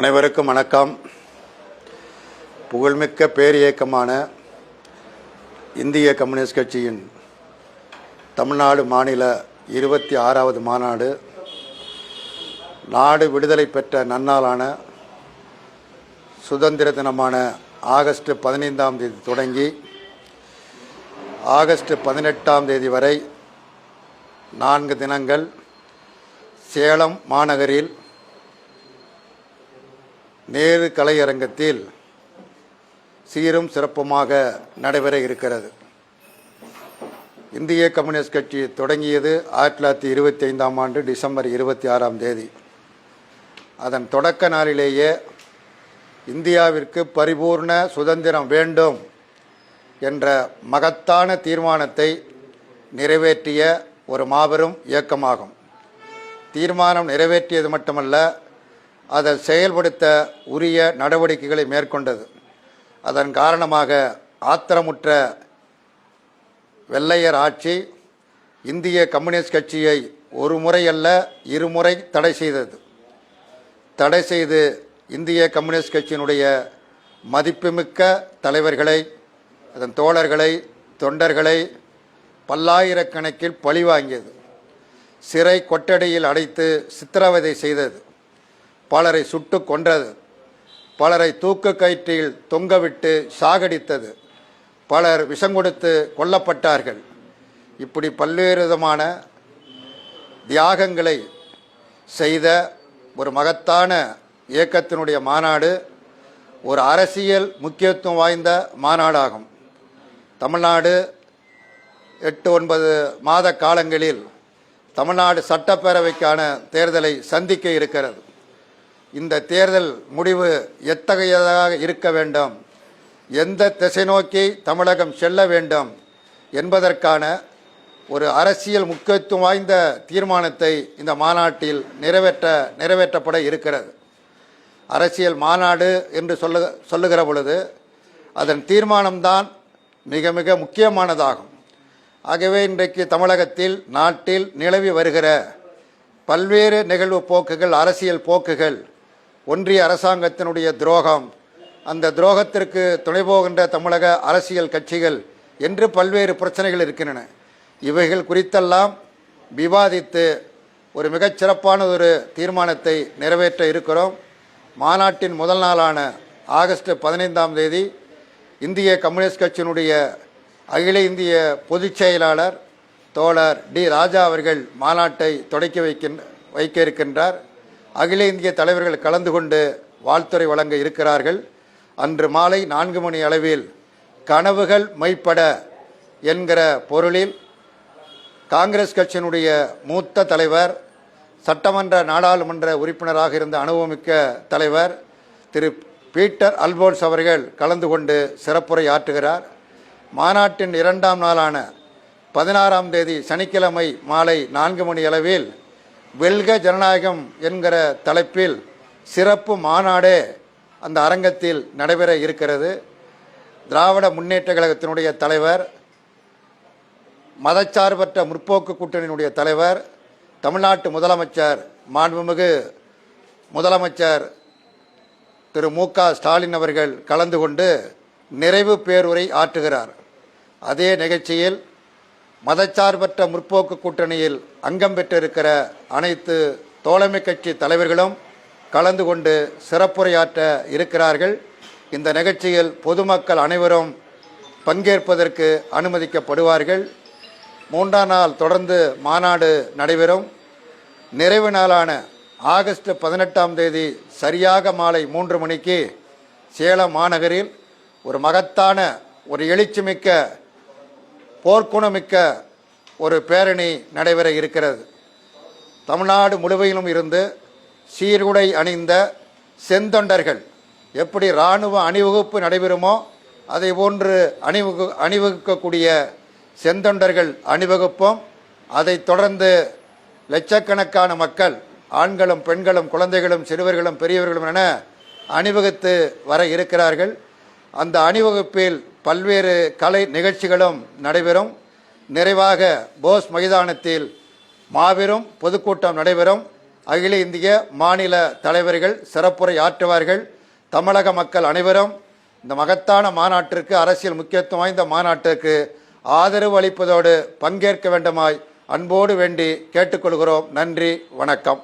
அனைவருக்கும் வணக்கம். புகழ்மிக்க பேரியக்கமான இந்திய கம்யூனிஸ்ட் கட்சியின் தமிழ்நாடு மாநில இருபத்தி ஆறாவது மாநாடு நாடு விடுதலை பெற்ற நன்னாளான சுதந்திர தினமான ஆகஸ்ட் பதினைந்தாம் தேதி தொடங்கி ஆகஸ்ட் பதினெட்டாம் தேதி வரை நான்கு தினங்கள் சேலம் மாநகரில் நேரு கலையரங்கத்தில் சீரும் சிறப்புமாக நடைபெற இருக்கிறது. இந்திய கம்யூனிஸ்ட் கட்சி தொடங்கியது ஆயிரத்தி தொள்ளாயிரத்தி இருபத்தி ஐந்தாம் ஆண்டு டிசம்பர் இருபத்தி ஆறாம் தேதி. அதன் தொடக்க நாளிலேயே இந்தியாவிற்கு பரிபூர்ண சுதந்திரம் வேண்டும் என்ற மகத்தான தீர்மானத்தை நிறைவேற்றிய ஒரு மாபெரும் இயக்கமாகும். தீர்மானம் நிறைவேற்றியது மட்டுமல்ல அதை செயல்படுத்த உரிய நடவடிக்கைகளை மேற்கொண்டது. அதன் காரணமாக ஆத்திரமுற்ற வெள்ளையர் ஆட்சி இந்திய கம்யூனிஸ்ட் கட்சியை ஒரு முறை அல்ல இருமுறை தடை செய்தது. தடை செய்து இந்திய கம்யூனிஸ்ட் கட்சியினுடைய மதிப்புமிக்க தலைவர்களை அதன் தோழர்களை தொண்டர்களை பல்லாயிரக்கணக்கில் பழிவாங்கியது சிறை கொட்டடியில் அடைத்து சித்திரவதை செய்தது. பலரை சுட்டு கொன்றது. பலரை தூக்கு கயிற்றில் தொங்கவிட்டு சாகடித்தது. பலர் விஷம் கொடுத்து கொல்லப்பட்டார்கள். இப்படி பல்வேறு விதமான தியாகங்களை செய்த ஒரு மகத்தான இயக்கத்தினுடைய மாநாடு ஒரு அரசியல் முக்கியத்துவம் வாய்ந்த மாநாடாகும். தமிழ்நாடு எட்டு ஒன்பது மாத காலங்களில் தமிழ்நாடு சட்டப்பேரவைக்கான தேர்தலை சந்திக்க இருக்கிறது. இந்த தேர்தல் முடிவு எத்தகையதாக இருக்க வேண்டும்? எந்த திசை நோக்கி தமிழகம் செல்ல வேண்டும்? என்பதற்கான ஒரு அரசியல் முக்கியத்துவம் வாய்ந்த தீர்மானத்தை இந்த மாநாட்டில் நிறைவேற்ற நிறைவேற்றப்பட இருக்கிறது. அரசியல் மாநாடு என்று சொல்ல சொல்லுகிற பொழுது அதன் தீர்மானம்தான் மிக மிக முக்கியமானதாகும். ஆகவே இன்றைக்கு தமிழகத்தில் நாட்டில் நிலவி வருகிற பல்வேறு நிகழ்வு போக்குகள் அரசியல் போக்குகள் ஒன்றிய அரசாங்கத்தினுடைய துரோகம் அந்த துரோகத்திற்கு துணை போகின்ற தமிழக அரசியல் கட்சிகள் என்று பல்வேறு பிரச்சனைகள் இருக்கின்றன. இவைகள் குறித்தெல்லாம் விவாதித்து ஒரு மிகச்சிறப்பான ஒரு தீர்மானத்தை நிறைவேற்ற இருக்கிறோம். மாநாட்டின் முதல் நாளான ஆகஸ்ட் பதினைந்தாம் தேதி இந்திய கம்யூனிஸ்ட் கட்சியினுடைய அகில இந்திய பொதுச் செயலாளர் தோழர் டி ராஜா அவர்கள் மாநாட்டை தொடக்கி வைக்கின்ற வைக்க இருக்கின்றார். அகில இந்திய தலைவர்கள் கலந்து கொண்டு வாழ்த்துறை வழங்க இருக்கிறார்கள். அன்று மாலை நான்கு மணி அளவில் கனவுகள் மெய்ப்பட என்கிற பொருளில் காங்கிரஸ் கட்சியினுடைய மூத்த தலைவர் சட்டமன்ற நாடாளுமன்ற உறுப்பினராக இருந்த அனுபவமிக்க தலைவர் திரு பீட்டர் அல்போன்ஸ் அவர்கள் கலந்து கொண்டு சிறப்புரை ஆற்றுகிறார். மாநாட்டின் இரண்டாம் நாளான பதினாறாம் தேதி சனிக்கிழமை மாலை நான்கு மணி அளவில் வெல்க ஜனநாயகம் என்கிற தலைப்பில் சிறப்பு மாநாடே அந்த அரங்கத்தில் நடைபெற இருக்கிறது. திராவிட முன்னேற்ற கழகத்தினுடைய தலைவர் மதச்சார்பற்ற முற்போக்கு கூட்டணியினுடைய தலைவர் தமிழ்நாட்டு முதலமைச்சர் மாண்புமிகு முதலமைச்சர் திரு மு க ஸ்டாலின் அவர்கள் கலந்து கொண்டு நிறைவு பேருரை ஆற்றுகிறார். அதே நிகழ்ச்சியில் மதச்சார்பற்ற முற்போக்கு கூட்டணியில் அங்கம் பெற்றிருக்கிற அனைத்து தோழமை கட்சி தலைவர்களும் கலந்து கொண்டு சிறப்புரையாற்ற இருக்கிறார்கள். இந்த நிகழ்ச்சியில் பொதுமக்கள் அனைவரும் பங்கேற்பதற்கு அனுமதிக்கப்படுவார்கள். மூன்றாம் நாள் தொடர்ந்து மாநாடு நடைபெறும். நிறைவு நாளான ஆகஸ்ட் பதினெட்டாம் தேதி சரியாக மாலை மூன்று மணிக்கு சேலம் மாநகரில் ஒரு மகத்தான ஒரு எழுச்சிமிக்க போர்க்குணமிக்க ஒரு பேரணி நடைபெற இருக்கிறது. தமிழ்நாடு முழுவதிலும் இருந்து சீருடை அணிந்த செந்தொண்டர்கள் எப்படி இராணுவ அணிவகுப்பு நடைபெறுமோ அதை போன்று அணிவகு அணிவகுக்கக்கூடிய செந்தொண்டர்கள் அணிவகுப்பும். அதை தொடர்ந்து லட்சக்கணக்கான மக்கள் ஆண்களும் பெண்களும் குழந்தைகளும் சிறுவர்களும் பெரியவர்களும் என அணிவகுத்து வர இருக்கிறார்கள். அந்த அணிவகுப்பில் பல்வேறு கலை நிகழ்ச்சிகளும் நடைபெறும். நிறைவாக போஸ் மைதானத்தில் மாபெரும் பொதுக்கூட்டம் நடைபெறும். அகில இந்திய மாநில தலைவர்கள் சிறப்புரை ஆற்றுவார்கள். தமிழக மக்கள் அனைவரும் இந்த மகத்தான மாநாட்டிற்கு அரசியல் முக்கியத்துவம் வாய்ந்த மாநாட்டிற்கு ஆதரவு அளிப்பதோடு பங்கேற்க வேண்டுமாய் அன்போடு வேண்டி கேட்டுக்கொள்கிறோம். நன்றி வணக்கம்.